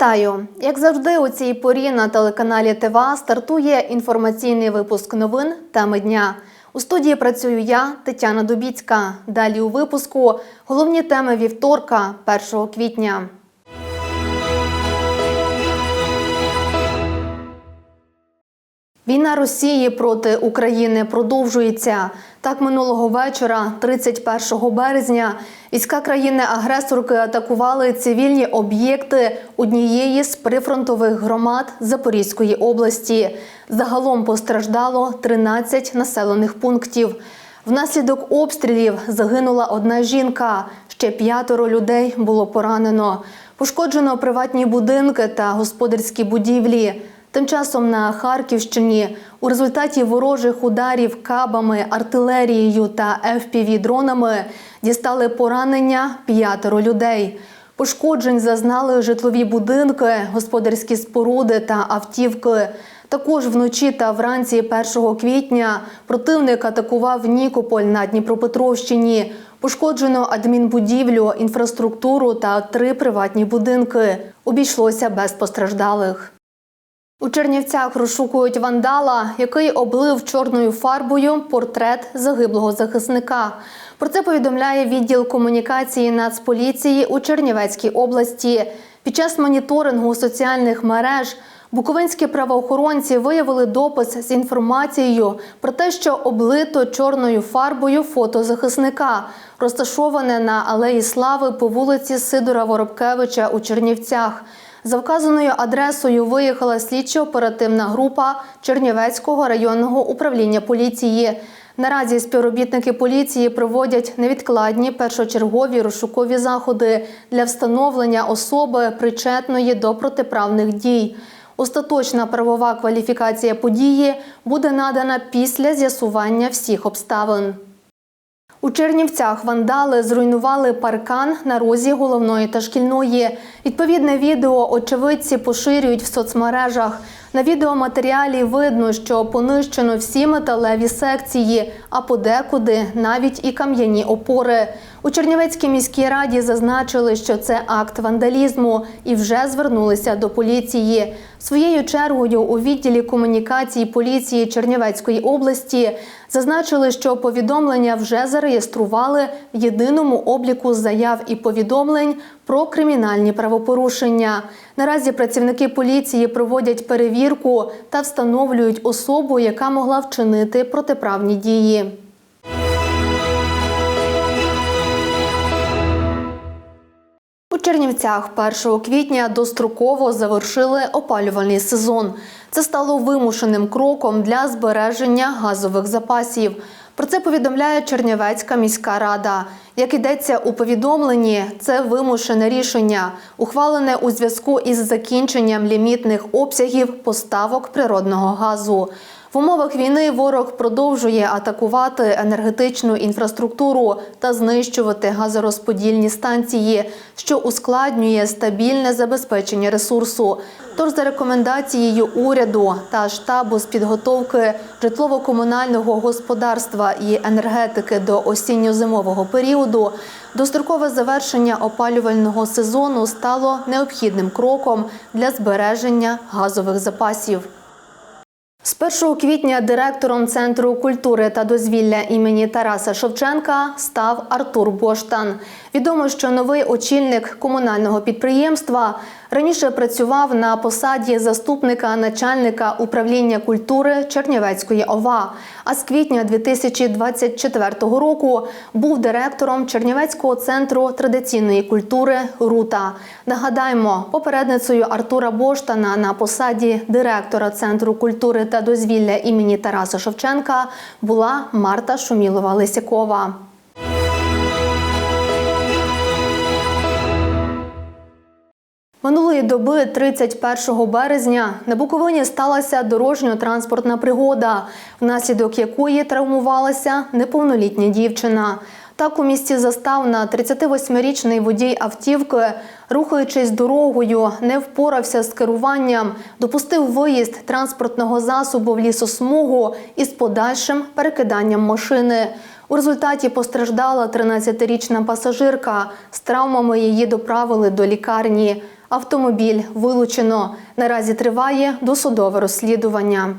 Вітаю! Як завжди, у цій порі на телеканалі ТВА стартує інформаційний випуск новин теми дня. У студії працюю я, Тетяна Дубіцька. Далі у випуску головні теми вівторка, 1 квітня. Війна Росії проти України продовжується. Так минулого вечора, 31 березня, війська країни-агресорки атакували цивільні об'єкти однієї з прифронтових громад Запорізької області. Загалом постраждало 13 населених пунктів. Внаслідок обстрілів загинула одна жінка. Ще п'ятеро людей було поранено. Пошкоджено приватні будинки та господарські будівлі. Тим часом на Харківщині у результаті ворожих ударів кабами, артилерією та fpv дронами дістали поранення п'ятеро людей. Пошкоджень зазнали житлові будинки, господарські споруди та автівки. Також вночі та вранці 1 квітня противник атакував Нікополь на Дніпропетровщині. Пошкоджено адмінбудівлю, інфраструктуру та три приватні будинки. Обійшлося без постраждалих. У Чернівцях розшукують вандала, який облив чорною фарбою портрет загиблого захисника. Про це повідомляє відділ комунікації Нацполіції у Чернівецькій області. Під час моніторингу соціальних мереж буковинські правоохоронці виявили допис з інформацією про те, що облито чорною фарбою фото захисника, розташоване на алеї Слави по вулиці Сидора Воробкевича у Чернівцях. За вказаною адресою виїхала слідчо-оперативна група Чернівецького районного управління поліції. Наразі співробітники поліції проводять невідкладні першочергові розшукові заходи для встановлення особи, причетної до протиправних дій. Остаточна правова кваліфікація події буде надана після з'ясування всіх обставин. У Чернівцях вандали зруйнували паркан на розі головної та шкільної. Відповідне відео очевидці поширюють в соцмережах. На відеоматеріалі видно, що понищено всі металеві секції, а подекуди навіть і кам'яні опори. У Чернівецькій міській раді зазначили, що це акт вандалізму і вже звернулися до поліції. Своєю чергою у відділі комунікації поліції Чернівецької області зазначили, що повідомлення вже зареєстрували в єдиному обліку заяв і повідомлень про кримінальні правопорушення. Наразі працівники поліції проводять перевірку та встановлюють особу, яка могла вчинити протиправні дії. Чернівцях 1 квітня достроково завершили опалювальний сезон. Це стало вимушеним кроком для збереження газових запасів. Про це повідомляє Чернівецька міська рада. Як йдеться у повідомленні, це вимушене рішення, ухвалене у зв'язку із закінченням лімітних обсягів поставок природного газу. В умовах війни ворог продовжує атакувати енергетичну інфраструктуру та знищувати газорозподільні станції, що ускладнює стабільне забезпечення ресурсу. Тож за рекомендацією уряду та штабу з підготовки житлово-комунального господарства і енергетики до осінньо-зимового періоду дострокове завершення опалювального сезону стало необхідним кроком для збереження газових запасів. З 1 квітня директором Центру культури та дозвілля імені Тараса Шевченка став Артур Боштан. Відомо, що новий очільник комунального підприємства раніше працював на посаді заступника начальника управління культури Чернівецької ОВА. А з квітня 2024 року був директором Чернівецького центру традиційної культури Рута. Нагадаємо, попередницею Артура Боштана на посаді директора Центру культури та дозвілля імені Тараса Шевченка була Марта Шумілова Лисякова. Минулої доби, 31 березня, на Буковині сталася дорожньо-транспортна пригода, внаслідок якої травмувалася неповнолітня дівчина. Так у місті Заставна 38-річний водій автівки, рухаючись дорогою, не впорався з керуванням, допустив виїзд транспортного засобу в лісосмугу із подальшим перекиданням машини. У результаті постраждала 13-річна пасажирка. З травмами її доправили до лікарні. Автомобіль вилучено. Наразі триває досудове розслідування.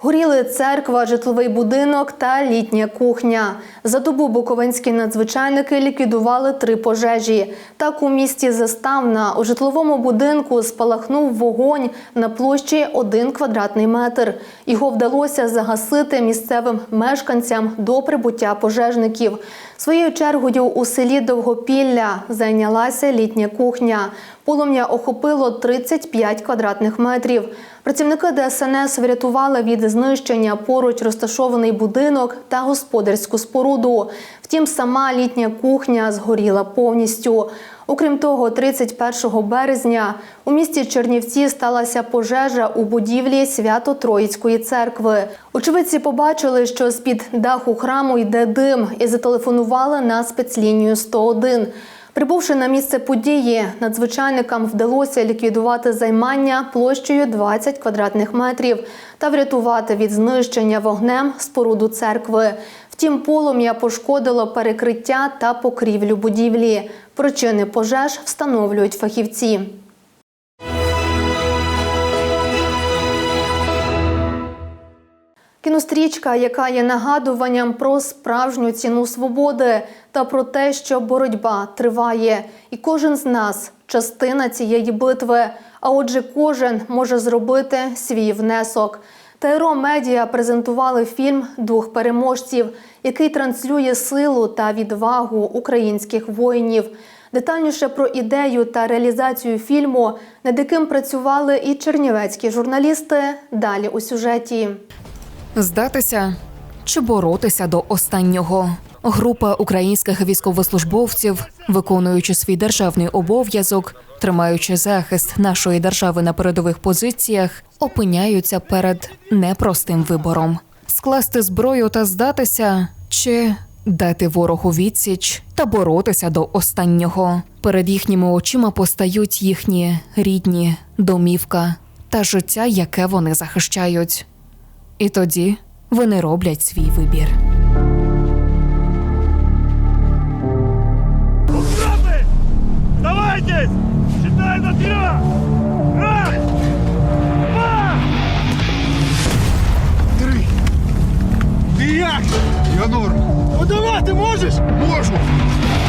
Горіли церква, житловий будинок та літня кухня. За добу буковинські надзвичайники ліквідували три пожежі. Так у місті Заставна у житловому будинку спалахнув вогонь на площі 1 квадратний метр. Його вдалося загасити місцевим мешканцям до прибуття пожежників. Своєю чергою у селі Довгопілля зайнялася літня кухня. Полум'я охопило 35 квадратних метрів. Працівники ДСНС врятували від знищення поруч розташований будинок та господарську споруду. Втім, сама літня кухня згоріла повністю. Окрім того, 31 березня у місті Чернівці сталася пожежа у будівлі Свято-Троїцької церкви. Очевидці побачили, що з-під даху храму йде дим і зателефонували на спецлінію 101. Прибувши на місце події, надзвичайникам вдалося ліквідувати займання площею 20 квадратних метрів та врятувати від знищення вогнем споруду церкви. Втім, полум'я пошкодило перекриття та покрівлю будівлі. Причини пожеж встановлюють фахівці. Кінострічка, яка є нагадуванням про справжню ціну свободи та про те, що боротьба триває, і кожен з нас частина цієї битви. А отже, кожен може зробити свій внесок. ТРО Медіа презентували фільм Дух переможців, який транслює силу та відвагу українських воїнів. Детальніше про ідею та реалізацію фільму, над яким працювали і чернівецькі журналісти. Далі у сюжеті. Здатися чи боротися до останнього. Група українських військовослужбовців, виконуючи свій державний обов'язок, тримаючи захист нашої держави на передових позиціях, опиняються перед непростим вибором: скласти зброю та здатися, чи дати ворогу відсіч та боротися до останнього. Перед їхніми очима постають їхні рідні домівка та життя, яке вони захищають. І тоді вони роблять свій вибір. Сдавайтесь! Считай до! Два! Три. Ти? Я норм. Ну давай, ти можеш! Можу.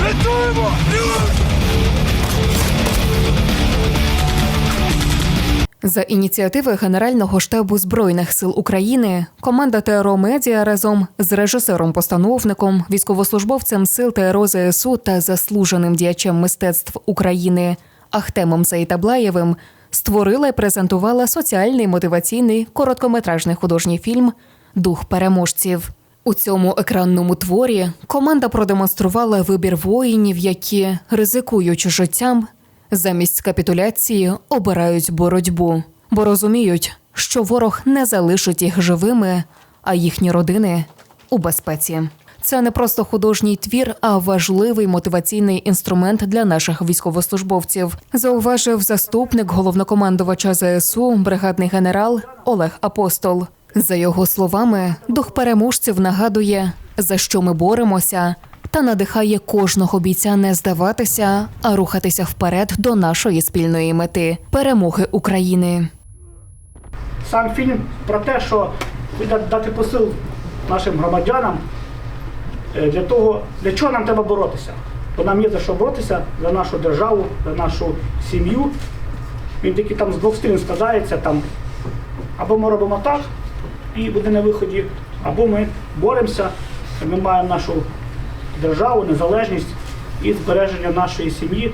Працюємо! За ініціативи Генерального штабу збройних сил України команда ТРО Медіа разом з режисером-постановником, військовослужбовцем сил ТРО ЗСУ та заслуженим діячем мистецтв України Ахтемом Заїтаблаєвим створила і презентувала соціальний мотиваційний короткометражний художній фільм Дух переможців. У цьому екранному творі команда продемонструвала вибір воїнів, які, ризикуючи життям, замість капітуляції обирають боротьбу, бо розуміють, що ворог не залишить їх живими, а їхні родини у безпеці. Це не просто художній твір, а важливий мотиваційний інструмент для наших військовослужбовців, зауважив заступник головнокомандувача ЗСУ, бригадний генерал Олег Апостол. За його словами, дух переможців нагадує, за що ми боремося, та надихає кожного бійця не здаватися, а рухатися вперед до нашої спільної мети перемоги України. Сам фільм про те, що дати посил нашим громадянам е, для того, для чого нам треба боротися. Бо нам є за що боротися за нашу державу, за нашу сім'ю. Він тільки там з двох сторін складається там. Або ми робимо так і буде на виході, або ми боремося, ми маємо нашу державу, незалежність і збереження нашої сім'ї.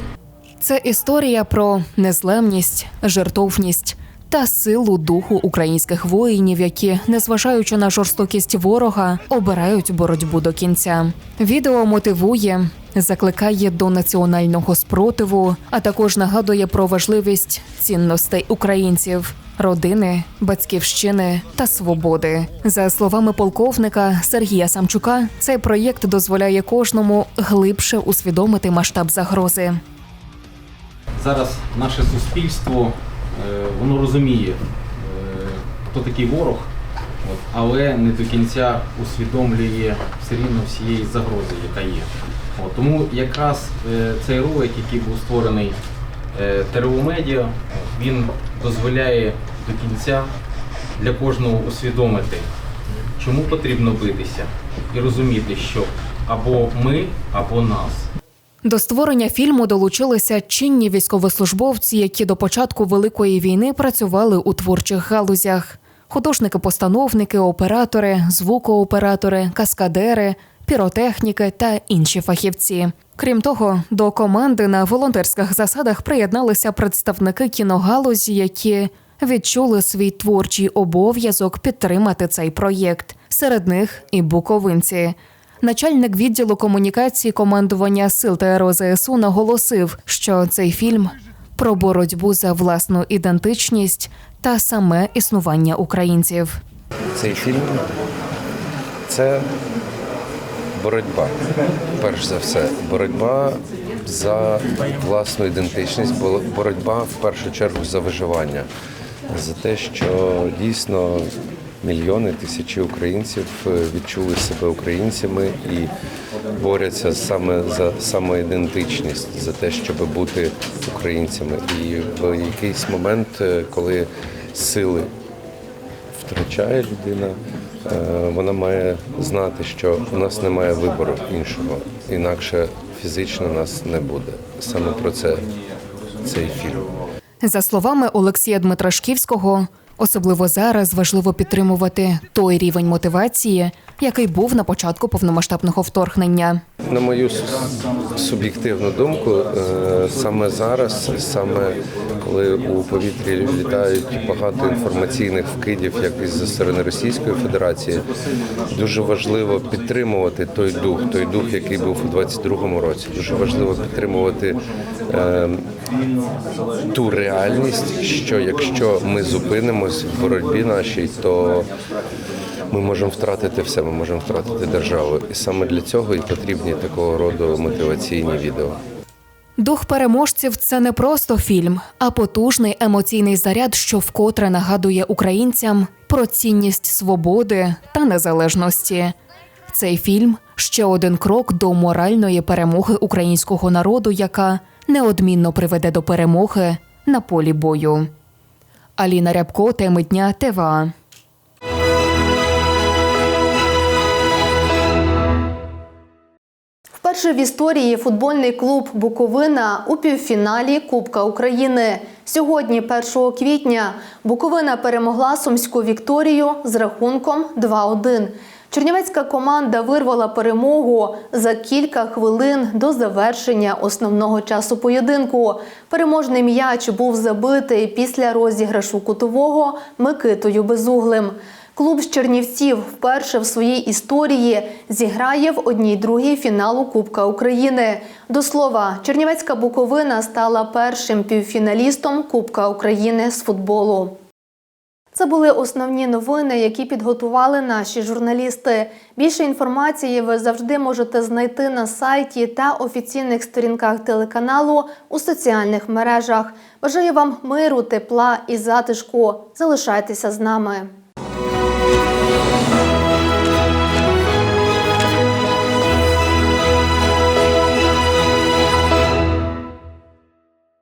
Це історія про незламність, жертовність та силу духу українських воїнів, які, незважаючи на жорстокість ворога, обирають боротьбу до кінця. Відео мотивує, закликає до національного спротиву, а також нагадує про важливість цінностей українців. Родини, батьківщини та свободи за словами полковника Сергія Самчука, цей проєкт дозволяє кожному глибше усвідомити масштаб загрози. Зараз наше суспільство е, воно розуміє, е, хто такий ворог, але не до кінця усвідомлює все рівно всієї загрози, яка є. Тому якраз е, цей ролик, який був створений ТРУ він дозволяє до кінця для кожного усвідомити, чому потрібно битися, і розуміти, що або ми, або нас. До створення фільму долучилися чинні військовослужбовці, які до початку Великої війни працювали у творчих галузях: художники-постановники, оператори, звукооператори, каскадери, піротехніки та інші фахівці. Крім того, до команди на волонтерських засадах приєдналися представники кіногалузі, які відчули свій творчий обов'язок підтримати цей проєкт. Серед них і буковинці. Начальник відділу комунікації командування сил ТРО ЗСУ наголосив, що цей фільм про боротьбу за власну ідентичність та саме існування українців. Цей фільм це боротьба. Перш за все, боротьба за власну ідентичність, бо- боротьба в першу чергу за виживання, за те, що дійсно мільйони, тисячі українців е, відчули себе українцями і борються саме за самоідентичність, за те, щоб бути українцями. І в якийсь момент, е, коли сили втрачає людина, е, вона має знати, що у нас немає вибору іншого, інакше фізично нас не буде. Саме про це цей фільм. За словами Олексія Дмитрашківського, особливо зараз важливо підтримувати той рівень мотивації, який був на початку повномасштабного вторгнення. На мою суб'єктивну думку, е, саме зараз, саме коли у повітрі літають багато інформаційних вкидів, як і зі сторони Російської Федерації, дуже важливо підтримувати той дух, той дух, який був у 22-му році. Дуже важливо підтримувати е, ту реальність, що якщо ми зупинимось в боротьбі нашій, то ми можемо втратити все, ми можемо втратити державу. І саме для цього і потрібні такого роду мотиваційні відео. Дух переможців це не просто фільм, а потужний емоційний заряд, що вкотре нагадує українцям про цінність свободи та незалежності. Цей фільм ще один крок до моральної перемоги українського народу, яка неодмінно приведе до перемоги на полі бою. Аліна Рябко, теми дня ТВА. Вперше в історії футбольний клуб Буковина у півфіналі Кубка України. Сьогодні, 1 квітня, Буковина перемогла сумську Вікторію з рахунком 2-1. Чернівецька команда вирвала перемогу за кілька хвилин до завершення основного часу поєдинку. Переможний м'яч був забитий після розіграшу кутового Микитою Безуглим. Клуб з Чернівців вперше в своїй історії зіграє в одній другій фіналу Кубка України. До слова, Чернівецька Буковина стала першим півфіналістом Кубка України з футболу. Це були основні новини, які підготували наші журналісти. Більше інформації ви завжди можете знайти на сайті та офіційних сторінках телеканалу у соціальних мережах. Бажаю вам миру, тепла і затишку. Залишайтеся з нами.